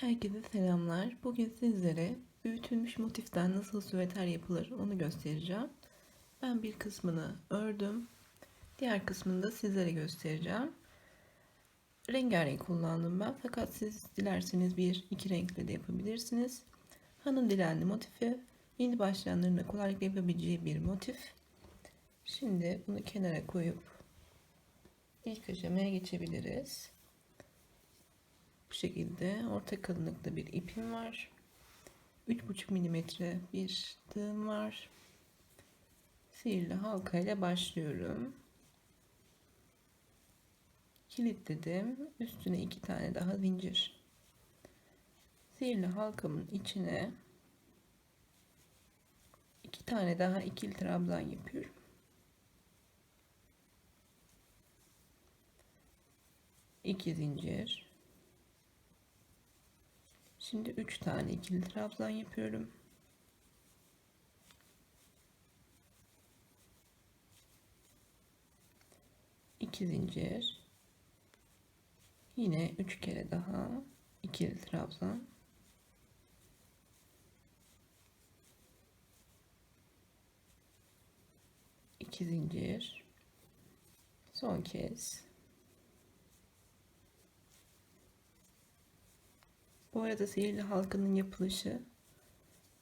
Herkese selamlar. Bugün sizlere büyütülmüş motiften nasıl süveter yapılır onu göstereceğim. Ben bir kısmını ördüm. Diğer kısmını da sizlere göstereceğim. Rengarenk kullandım ben fakat siz dilerseniz bir iki renkle de yapabilirsiniz. Hanım dilendi motifi yeni başlayanların da kolaylıkla yapabileceği bir motif. Şimdi bunu kenara koyup ilk aşamaya geçebiliriz. Bu şekilde orta kalınlıkta bir ipim var. 3,5 milimetre bir tığım var. Sihirli halka ile başlıyorum. Kilitledim. Üstüne iki tane daha zincir. Sihirli halkamın içine iki tane daha ikili trabzan yapıyorum. İki zincir. Şimdi 3 tane ikili trabzan yapıyorum. İki zincir. Yine 3 kere daha ikili trabzan. İki zincir. Son kez Bu arada sihirli halkanın yapılışı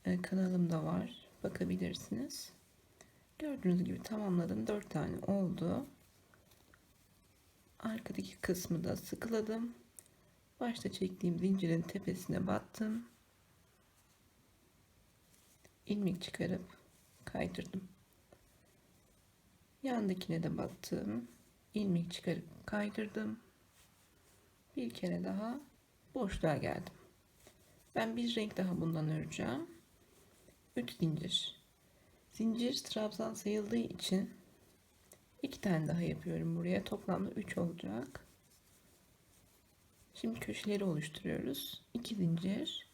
e, kanalımda var. Bakabilirsiniz. Gördüğünüz gibi tamamladım. 4 tane oldu. Arkadaki kısmı da sıkıladım. Başta çektiğim zincirin tepesine battım. ilmek çıkarıp kaydırdım. Yandakine de battım. ilmek çıkarıp kaydırdım. Bir kere daha boşluğa geldim. Ben bir renk daha bundan öreceğim. 3 zincir. Zincir trabzan sayıldığı için iki tane daha yapıyorum buraya. Toplamda 3 olacak. Şimdi köşeleri oluşturuyoruz. 2 zincir.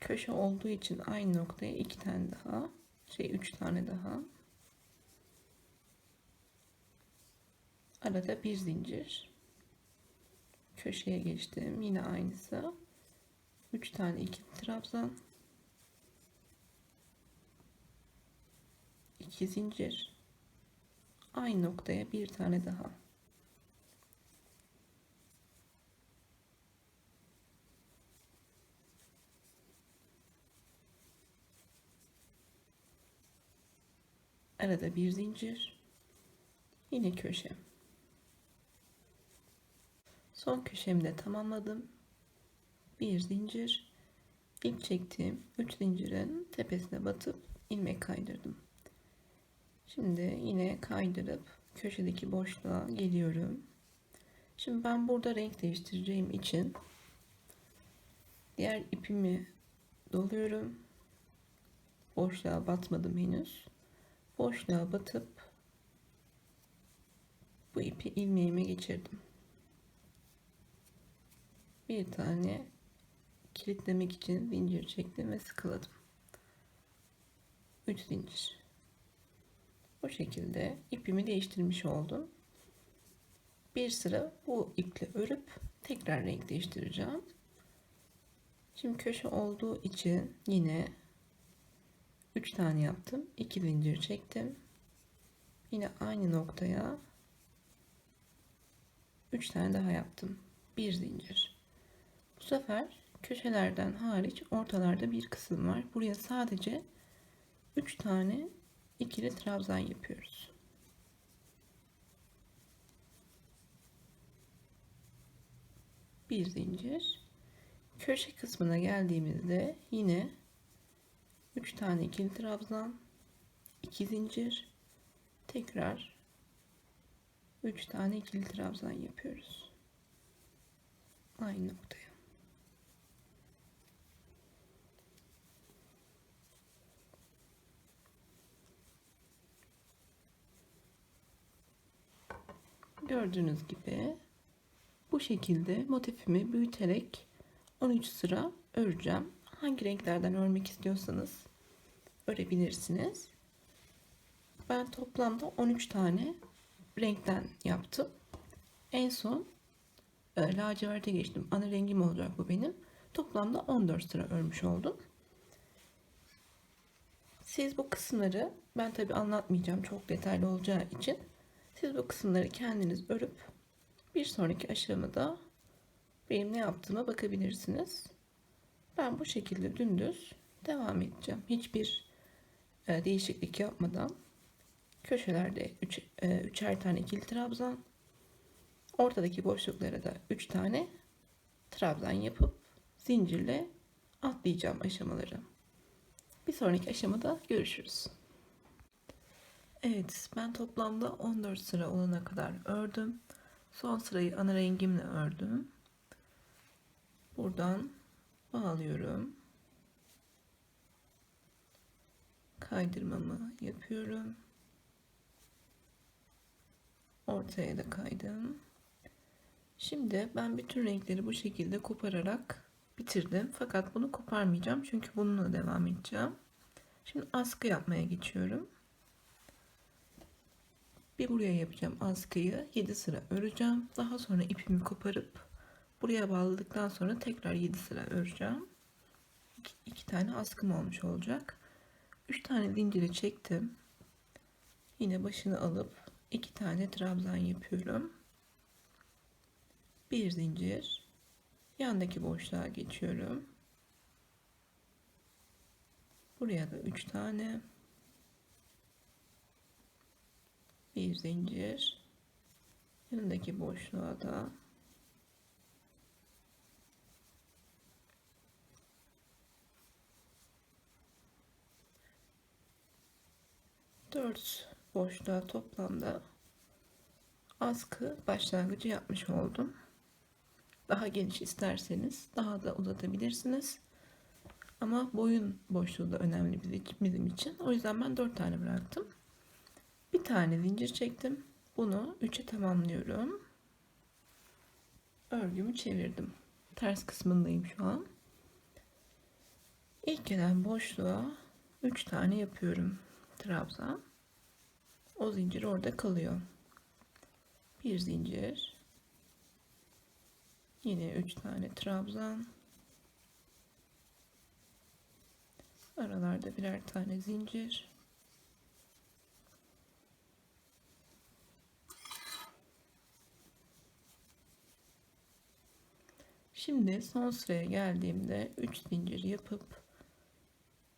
Köşe olduğu için aynı noktaya iki tane daha. Şey 3 tane daha. Arada bir zincir. Köşeye geçtim. Yine aynısı. 3 tane iki trabzan. 2 zincir. Aynı noktaya bir tane daha. Arada bir zincir. Yine köşe son köşemi de tamamladım bir zincir. İlk çektiğim 3 zincirin tepesine batıp ilmek kaydırdım. Şimdi yine kaydırıp köşedeki boşluğa geliyorum. Şimdi ben burada renk değiştireceğim için diğer ipimi doluyorum. Boşluğa batmadım henüz. Boşluğa batıp bu ipi ilmeğime geçirdim. Bir tane kilitlemek için zincir çektim ve sıkıladım. 3 zincir. Bu şekilde ipimi değiştirmiş oldum. Bir sıra bu iple örüp tekrar renk değiştireceğim. Şimdi köşe olduğu için yine 3 tane yaptım. 2 zincir çektim. Yine aynı noktaya 3 tane daha yaptım. 1 zincir. Bu sefer köşelerden hariç ortalarda bir kısım var. Buraya sadece 3 tane ikili trabzan yapıyoruz. Bir zincir. Köşe kısmına geldiğimizde yine 3 tane ikili trabzan, 2 zincir, tekrar 3 tane ikili trabzan yapıyoruz. Aynı noktaya. Gördüğünüz gibi bu şekilde motifimi büyüterek 13 sıra öreceğim. Hangi renklerden örmek istiyorsanız örebilirsiniz. Ben toplamda 13 tane renkten yaptım. En son e, laciverte geçtim. Ana rengim olacak bu benim. Toplamda 14 sıra örmüş oldum. Siz bu kısımları ben tabi anlatmayacağım çok detaylı olacağı için siz bu kısımları kendiniz örüp bir sonraki aşamada benim ne yaptığıma bakabilirsiniz. Ben bu şekilde dümdüz devam edeceğim. Hiçbir e, değişiklik yapmadan köşelerde üç, e, üçer tane ikili trabzan ortadaki boşluklara da üç tane trabzan yapıp zincirle atlayacağım aşamaları. Bir sonraki aşamada görüşürüz. Evet ben toplamda 14 sıra olana kadar ördüm. Son sırayı ana rengimle ördüm. Buradan bağlıyorum. Kaydırmamı yapıyorum. Ortaya da kaydım. Şimdi ben bütün renkleri bu şekilde kopararak bitirdim. Fakat bunu koparmayacağım çünkü bununla devam edeceğim. Şimdi askı yapmaya geçiyorum. Bir buraya yapacağım askıyı. 7 sıra öreceğim. Daha sonra ipimi koparıp buraya bağladıktan sonra tekrar 7 sıra öreceğim. 2 tane askım olmuş olacak. 3 tane zinciri çektim. Yine başını alıp 2 tane trabzan yapıyorum. Bir zincir yandaki boşluğa geçiyorum. Buraya da 3 tane bir zincir yanındaki boşluğa da dört boşluğa toplamda askı başlangıcı yapmış oldum. Daha geniş isterseniz daha da uzatabilirsiniz. Ama boyun boşluğu da önemli bizim için. O yüzden ben 4 tane bıraktım. Bir tane zincir çektim. Bunu 3'e tamamlıyorum. Örgümü çevirdim. Ters kısmındayım şu an. İlk gelen boşluğa 3 tane yapıyorum. Trabzan. O zincir orada kalıyor. Bir zincir. Yine 3 tane trabzan. Aralarda birer tane zincir. Şimdi son sıraya geldiğimde 3 zincir yapıp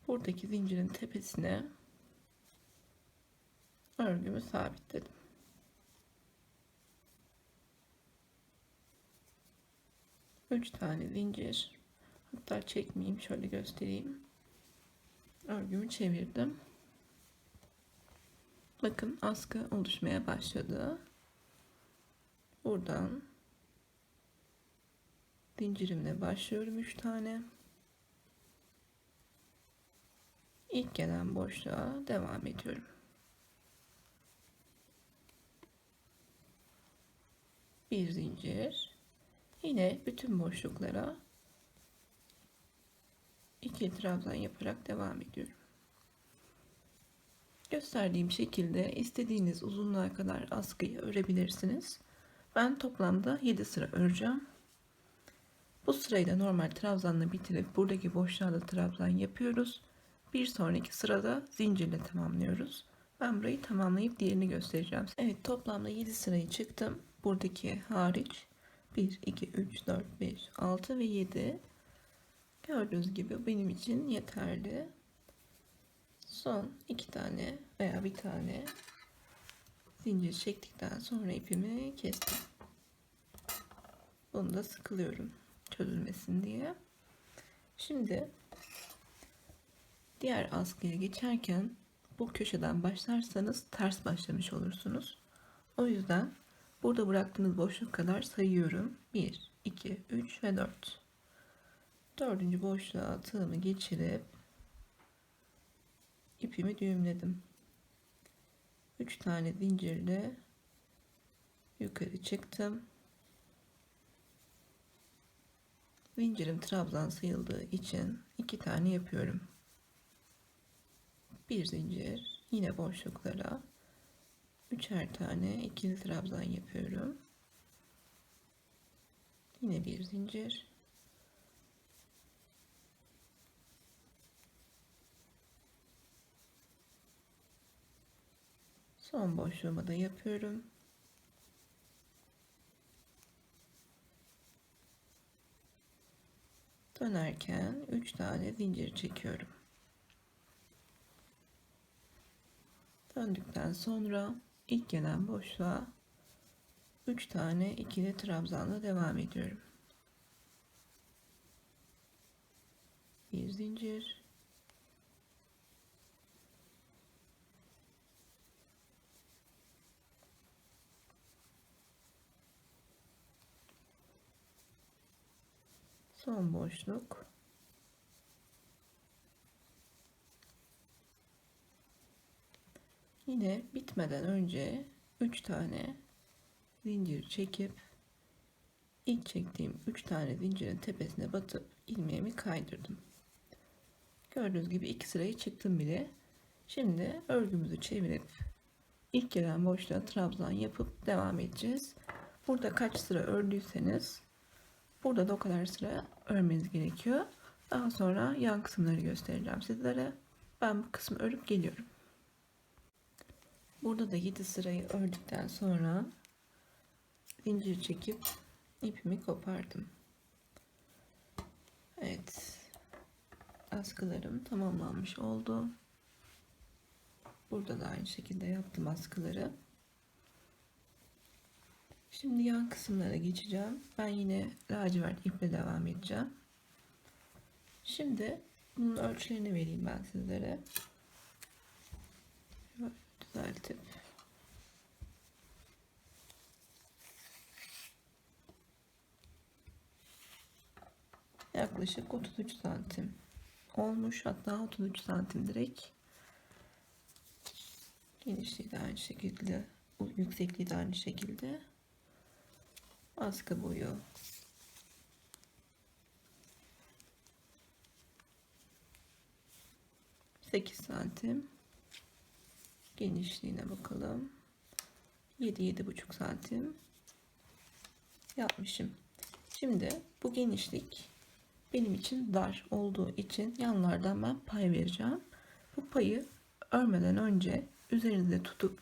buradaki zincirin tepesine örgümü sabitledim. Üç tane zincir. Hatta çekmeyeyim şöyle göstereyim. Örgümü çevirdim. Bakın askı oluşmaya başladı. Buradan zincirimle başlıyorum 3 tane. İlk gelen boşluğa devam ediyorum. Bir zincir. Yine bütün boşluklara iki trabzan yaparak devam ediyorum. Gösterdiğim şekilde istediğiniz uzunluğa kadar askıyı örebilirsiniz. Ben toplamda 7 sıra öreceğim bu sırayı da normal trabzanla bitirip buradaki boşluğa da trabzan yapıyoruz. Bir sonraki sırada zincirle tamamlıyoruz. Ben burayı tamamlayıp diğerini göstereceğim. Evet toplamda 7 sırayı çıktım. Buradaki hariç 1 2 3 4 5 6 ve 7 gördüğünüz gibi benim için yeterli. Son iki tane veya bir tane zincir çektikten sonra ipimi kestim. Bunu da sıkılıyorum çözülmesin diye şimdi diğer askıya geçerken bu köşeden başlarsanız ters başlamış olursunuz o yüzden Burada bıraktığınız boşluk kadar sayıyorum. 1, 2, 3 ve 4. Dördüncü boşluğa tığımı geçirip ipimi düğümledim. 3 tane zincirle yukarı çıktım. zincirim trabzan sıyıldığı için iki tane yapıyorum. Bir zincir yine boşluklara üçer tane ikili trabzan yapıyorum. Yine bir zincir. Son boşluğuma da yapıyorum. Dönerken 3 tane zincir çekiyorum. Döndükten sonra ilk gelen boşluğa 3 tane ikili trabzanla devam ediyorum. Bir zincir son boşluk. Yine bitmeden önce 3 tane zincir çekip ilk çektiğim 3 tane zincirin tepesine batıp ilmeğimi kaydırdım. Gördüğünüz gibi iki sırayı çıktım bile. Şimdi örgümüzü çevirip ilk gelen boşluğa trabzan yapıp devam edeceğiz. Burada kaç sıra ördüyseniz Burada da o kadar sıra örmeniz gerekiyor. Daha sonra yan kısımları göstereceğim sizlere. Ben bu kısmı örüp geliyorum. Burada da 7 sırayı ördükten sonra zincir çekip ipimi kopardım. Evet. Askılarım tamamlanmış oldu. Burada da aynı şekilde yaptım askıları. Şimdi yan kısımlara geçeceğim. Ben yine lacivert iple devam edeceğim. Şimdi bunun ölçülerini vereyim ben sizlere. Şöyle düzeltip. Yaklaşık 33 santim olmuş. Hatta 33 santim direkt. Genişliği de aynı şekilde. Yüksekliği de aynı şekilde askı boyu sekiz santim. Genişliğine bakalım. Yedi yedi buçuk santim. Yapmışım. Şimdi bu genişlik benim için dar olduğu için yanlardan ben pay vereceğim. Bu payı örmeden önce üzerinize tutup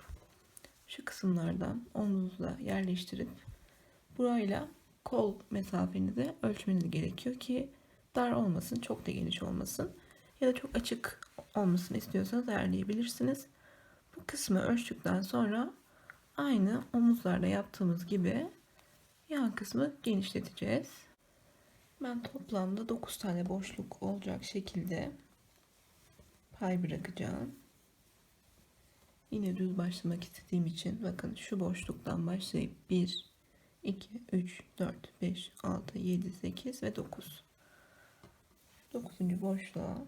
şu kısımlardan omuzla yerleştirip burayla kol mesafenizi ölçmeniz gerekiyor ki dar olmasın, çok da geniş olmasın. Ya da çok açık olmasını istiyorsanız ayarlayabilirsiniz. Bu kısmı ölçtükten sonra aynı omuzlarda yaptığımız gibi yan kısmı genişleteceğiz. Ben toplamda 9 tane boşluk olacak şekilde pay bırakacağım. Yine düz başlamak istediğim için bakın şu boşluktan başlayıp 1 2, 3, 4, 5, 6, 7, 8 ve 9. 9. boşluğa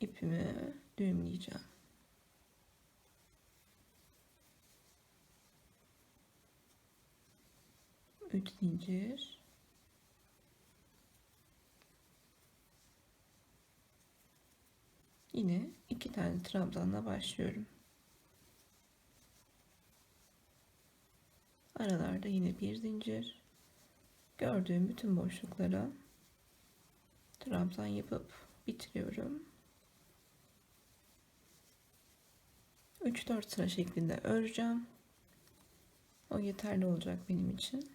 ipimi düğümleyeceğim. Üç zincir. Yine iki tane trabzanla başlıyorum. Aralarda yine bir zincir. Gördüğüm bütün boşluklara trabzan yapıp bitiriyorum. 3-4 sıra şeklinde öreceğim. O yeterli olacak benim için.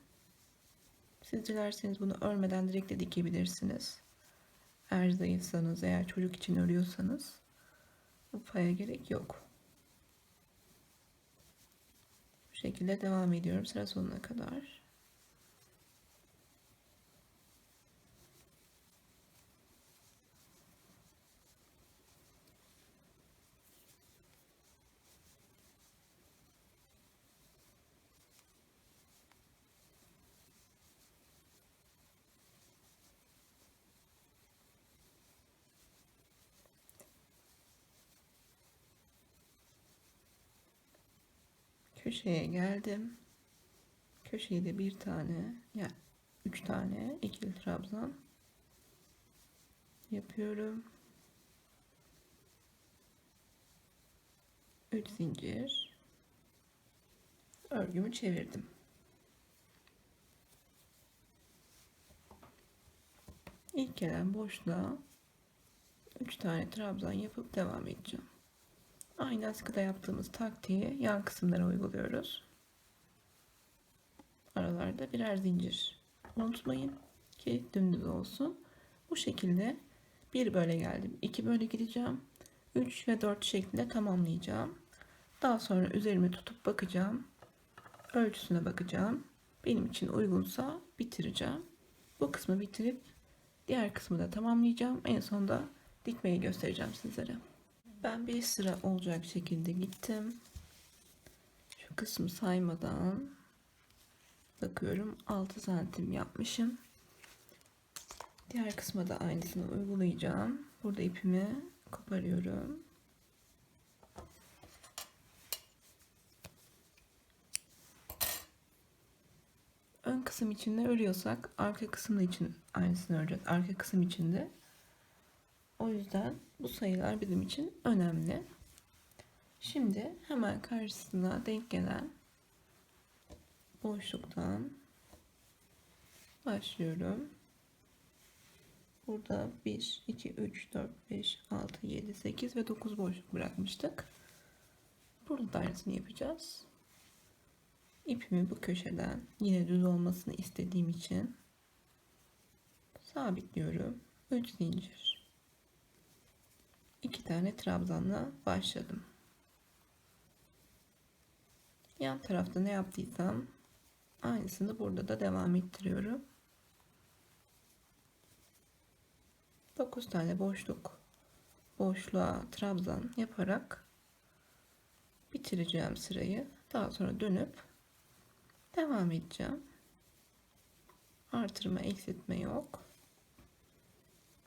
Siz dilerseniz bunu örmeden direkt de dikebilirsiniz. Eğer zayıfsanız eğer çocuk için örüyorsanız bu paya gerek yok şekilde devam ediyorum sıra sonuna kadar. Köşeye geldim. Köşeye de bir tane yani üç tane ikili trabzan yapıyorum. Üç zincir örgümü çevirdim. İlk gelen boşluğa 3 tane trabzan yapıp devam edeceğim. Aynı askıda yaptığımız taktiği yan kısımlara uyguluyoruz. Aralarda birer zincir unutmayın ki dümdüz olsun. Bu şekilde bir böyle geldim. iki böyle gideceğim. 3 ve 4 şeklinde tamamlayacağım. Daha sonra üzerimi tutup bakacağım. Ölçüsüne bakacağım. Benim için uygunsa bitireceğim. Bu kısmı bitirip diğer kısmı da tamamlayacağım. En sonunda dikmeyi göstereceğim sizlere. Ben bir sıra olacak şekilde gittim. Şu kısmı saymadan bakıyorum 6 santim yapmışım. Diğer kısma da aynısını uygulayacağım. Burada ipimi koparıyorum. Ön kısım içinde örüyorsak arka kısım için aynısını öreceğiz. Arka kısım içinde. O yüzden bu sayılar bizim için önemli. Şimdi hemen karşısına denk gelen boşluktan başlıyorum. Burada 1, 2, 3, 4, 5, 6, 7, 8 ve 9 boşluk bırakmıştık. Burada da aynısını yapacağız. İpimi bu köşeden yine düz olmasını istediğim için sabitliyorum. 3 zincir. 2 tane trabzanla başladım. Yan tarafta ne yaptıysam aynısını burada da devam ettiriyorum. 9 tane boşluk boşluğa trabzan yaparak bitireceğim sırayı. Daha sonra dönüp devam edeceğim. Artırma, eksiltme yok.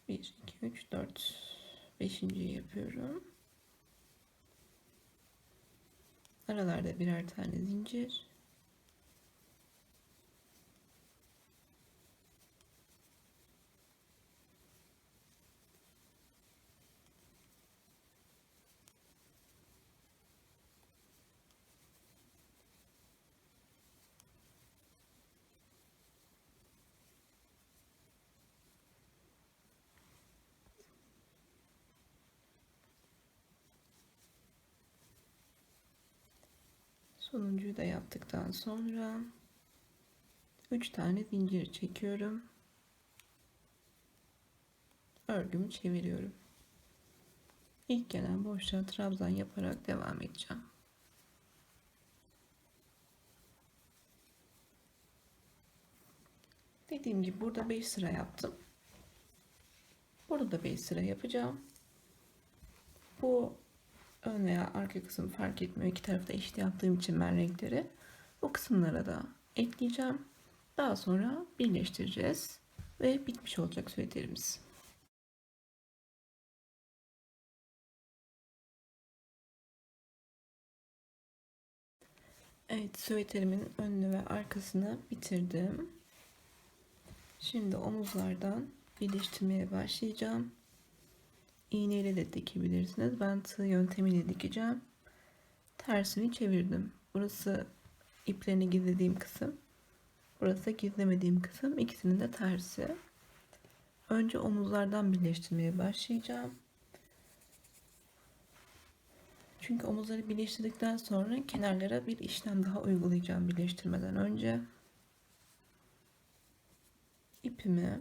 1 2 3 4 5. yapıyorum. Aralarda birer tane zincir. Sonuncuyu da yaptıktan sonra 3 tane zincir çekiyorum. Örgümü çeviriyorum. İlk gelen boşluğa trabzan yaparak devam edeceğim. Dediğim gibi burada 5 sıra yaptım. Burada da 5 sıra yapacağım. Bu ön veya arka kısım fark etmiyor. İki tarafta eşit yaptığım için ben renkleri bu kısımlara da ekleyeceğim. Daha sonra birleştireceğiz ve bitmiş olacak süveterimiz. Evet süveterimin önünü ve arkasını bitirdim. Şimdi omuzlardan birleştirmeye başlayacağım iğneyle de dikebilirsiniz. Ben tığ yöntemiyle dikeceğim. Tersini çevirdim. Burası iplerini gizlediğim kısım. Burası gizlemediğim kısım. İkisinin de tersi. Önce omuzlardan birleştirmeye başlayacağım. Çünkü omuzları birleştirdikten sonra kenarlara bir işlem daha uygulayacağım birleştirmeden önce. ipimi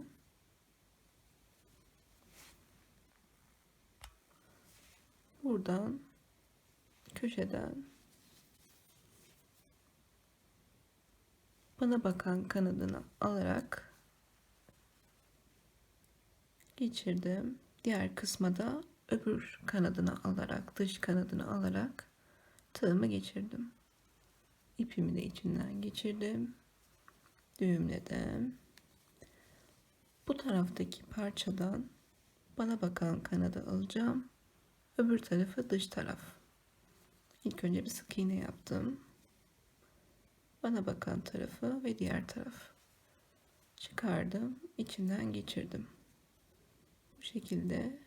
buradan köşeden bana bakan kanadını alarak geçirdim. Diğer kısma da öbür kanadını alarak, dış kanadını alarak tığımı geçirdim. İpimi de içinden geçirdim. Düğümledim. Bu taraftaki parçadan bana bakan kanadı alacağım. Öbür tarafı dış taraf. İlk önce bir sık iğne yaptım. Bana bakan tarafı ve diğer taraf. Çıkardım, içinden geçirdim. Bu şekilde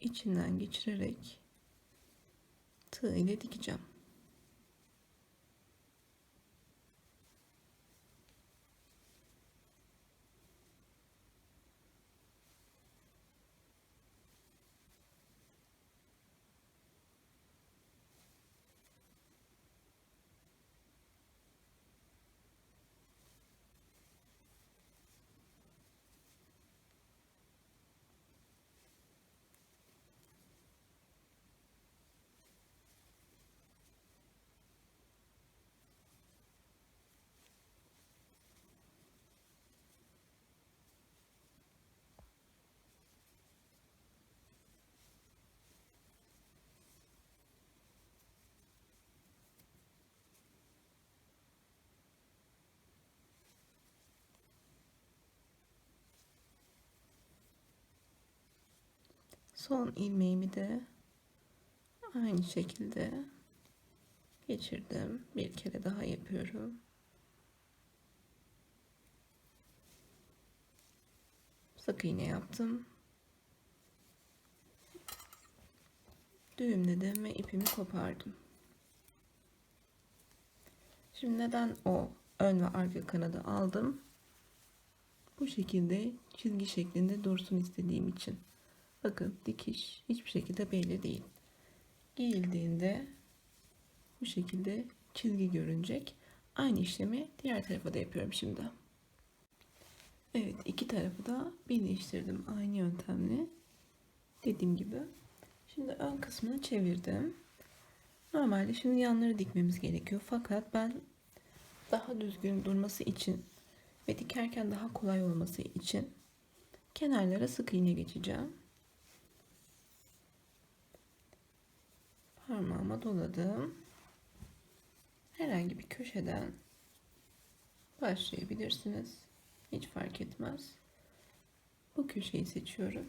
içinden geçirerek tığ ile dikeceğim. Son ilmeğimi de aynı şekilde geçirdim. Bir kere daha yapıyorum. Sık iğne yaptım. Düğümledim ve ipimi kopardım. Şimdi neden o ön ve arka kanadı aldım? Bu şekilde çizgi şeklinde dursun istediğim için. Bakın dikiş hiçbir şekilde belli değil. Giyildiğinde bu şekilde çizgi görünecek. Aynı işlemi diğer tarafa da yapıyorum şimdi. Evet iki tarafı da birleştirdim aynı yöntemle. Dediğim gibi. Şimdi ön kısmını çevirdim. Normalde şimdi yanları dikmemiz gerekiyor. Fakat ben daha düzgün durması için ve dikerken daha kolay olması için kenarlara sık iğne geçeceğim. Parmağıma doladım. Herhangi bir köşeden başlayabilirsiniz. Hiç fark etmez. Bu köşeyi seçiyorum.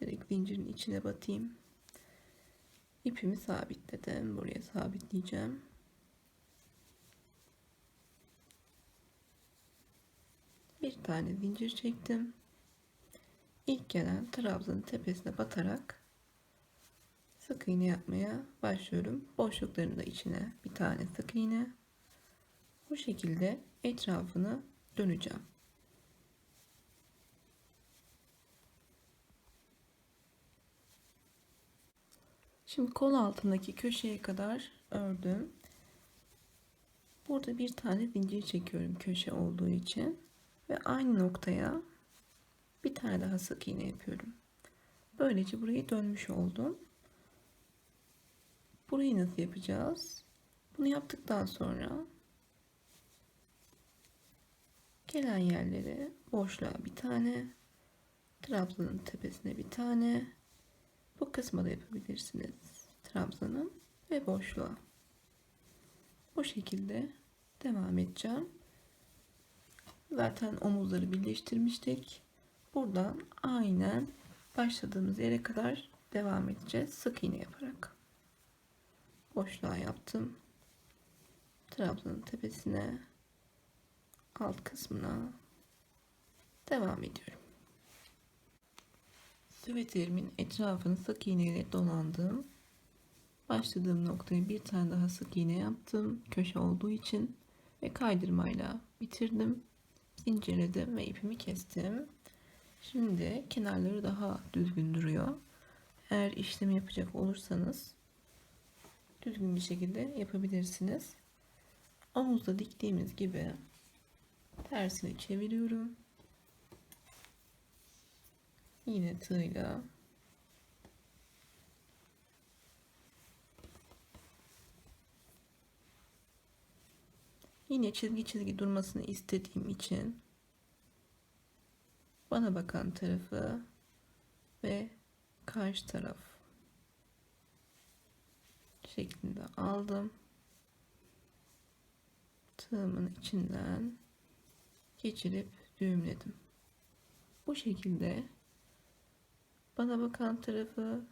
Direkt zincirin içine batayım. İpimi sabitledim. Buraya sabitleyeceğim. Bir tane zincir çektim. İlk gelen trabzanın tepesine batarak sık iğne yapmaya başlıyorum. Boşluklarını da içine bir tane sık iğne. Bu şekilde etrafını döneceğim. Şimdi kol altındaki köşeye kadar ördüm. Burada bir tane zincir çekiyorum köşe olduğu için ve aynı noktaya bir tane daha sık iğne yapıyorum. Böylece burayı dönmüş oldum. Burayı nasıl yapacağız? Bunu yaptıktan sonra gelen yerlere boşluğa bir tane, trabzanın tepesine bir tane, bu kısma da yapabilirsiniz. Trabzanın ve boşluğa. Bu şekilde devam edeceğim. Zaten omuzları birleştirmiştik. Buradan aynen başladığımız yere kadar devam edeceğiz. Sık iğne yaparak. Boşluğa yaptım. Trabzanın tepesine alt kısmına devam ediyorum. Süveterimin etrafını sık iğneyle dolandım. Başladığım noktaya bir tane daha sık iğne yaptım. Köşe olduğu için ve kaydırmayla bitirdim. Zincirledim ve ipimi kestim. Şimdi kenarları daha düzgün duruyor. Eğer işlem yapacak olursanız düzgün bir şekilde yapabilirsiniz. Omuzda diktiğimiz gibi tersini çeviriyorum. Yine tığla Yine çizgi çizgi durmasını istediğim için bana bakan tarafı ve karşı taraf şeklinde aldım. Tığımın içinden geçirip düğümledim. Bu şekilde bana bakan tarafı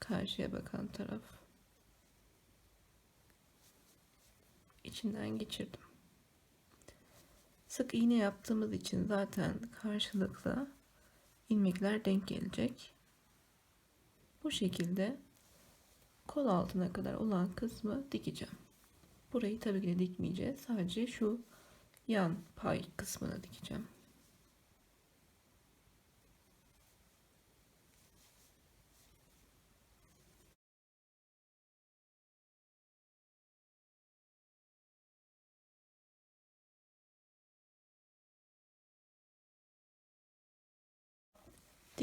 karşıya bakan taraf içinden geçirdim. Sık iğne yaptığımız için zaten karşılıklı ilmekler denk gelecek. Bu şekilde kol altına kadar olan kısmı dikeceğim. Burayı tabii ki de dikmeyeceğiz. Sadece şu yan pay kısmını dikeceğim.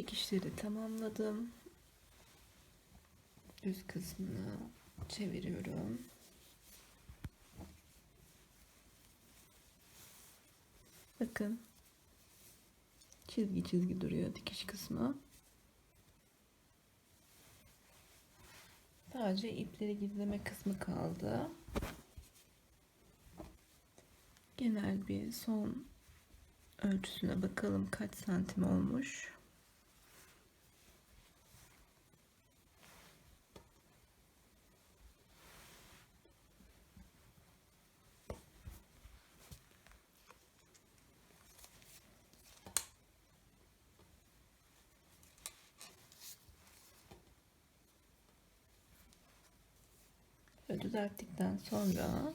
Dikişleri tamamladım. Üst kısmını çeviriyorum. Bakın çizgi çizgi duruyor dikiş kısmı. Sadece ipleri gizleme kısmı kaldı. Gene genel bir son ölçüsüne bakalım kaç santim olmuş. Ve düzelttikten sonra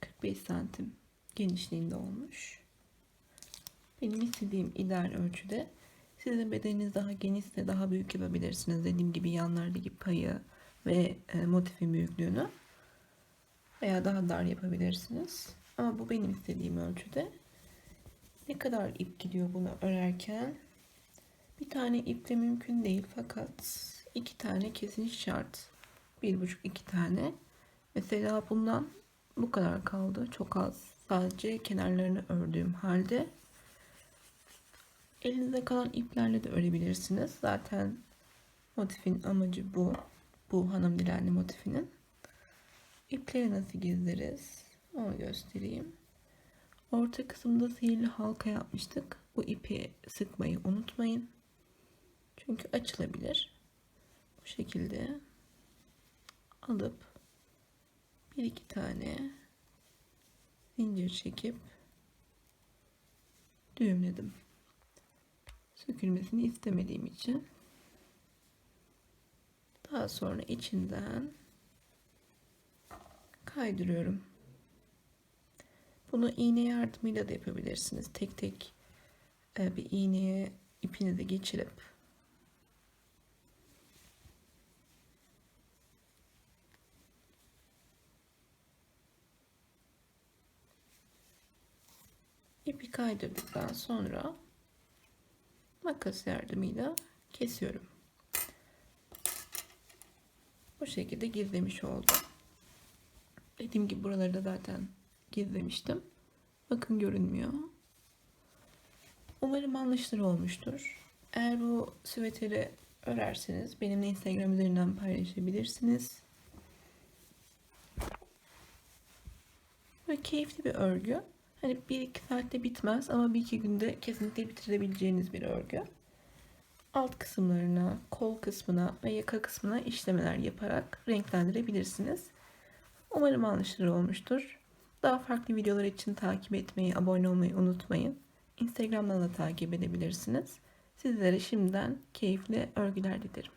45 santim genişliğinde olmuş. Benim istediğim ideal ölçüde sizin bedeniniz daha genişse daha büyük yapabilirsiniz. Dediğim gibi yanlardaki payı ve e, motifin büyüklüğünü veya daha dar yapabilirsiniz. Ama bu benim istediğim ölçüde. Ne kadar ip gidiyor bunu örerken? Bir tane iple mümkün değil fakat iki tane kesin şart. Bir buçuk iki tane. Mesela bundan bu kadar kaldı. Çok az. Sadece kenarlarını ördüğüm halde. Elinizde kalan iplerle de örebilirsiniz. Zaten motifin amacı bu. Bu hanım dilenli motifinin. İpleri nasıl gizleriz? Onu göstereyim. Orta kısımda sihirli halka yapmıştık. Bu ipi sıkmayı unutmayın. Çünkü açılabilir. Bu şekilde alıp bir iki tane zincir çekip düğümledim. Sökülmesini istemediğim için daha sonra içinden kaydırıyorum. Bunu iğne yardımıyla da yapabilirsiniz. Tek tek e, bir iğneye ipinizi geçirip ipi kaydırdıktan sonra makas yardımıyla kesiyorum. Bu şekilde gizlemiş oldum. Dediğim gibi buraları da zaten gizlemiştim. Bakın görünmüyor. Umarım anlaşılır olmuştur. Eğer bu süveteri örerseniz benimle Instagram üzerinden paylaşabilirsiniz. Böyle keyifli bir örgü. Hani bir iki saatte bitmez ama bir iki günde kesinlikle bitirebileceğiniz bir örgü. Alt kısımlarına, kol kısmına ve yaka kısmına işlemeler yaparak renklendirebilirsiniz. Umarım anlaşılır olmuştur. Daha farklı videolar için takip etmeyi, abone olmayı unutmayın. Instagram'dan da takip edebilirsiniz. Sizlere şimdiden keyifli örgüler dilerim.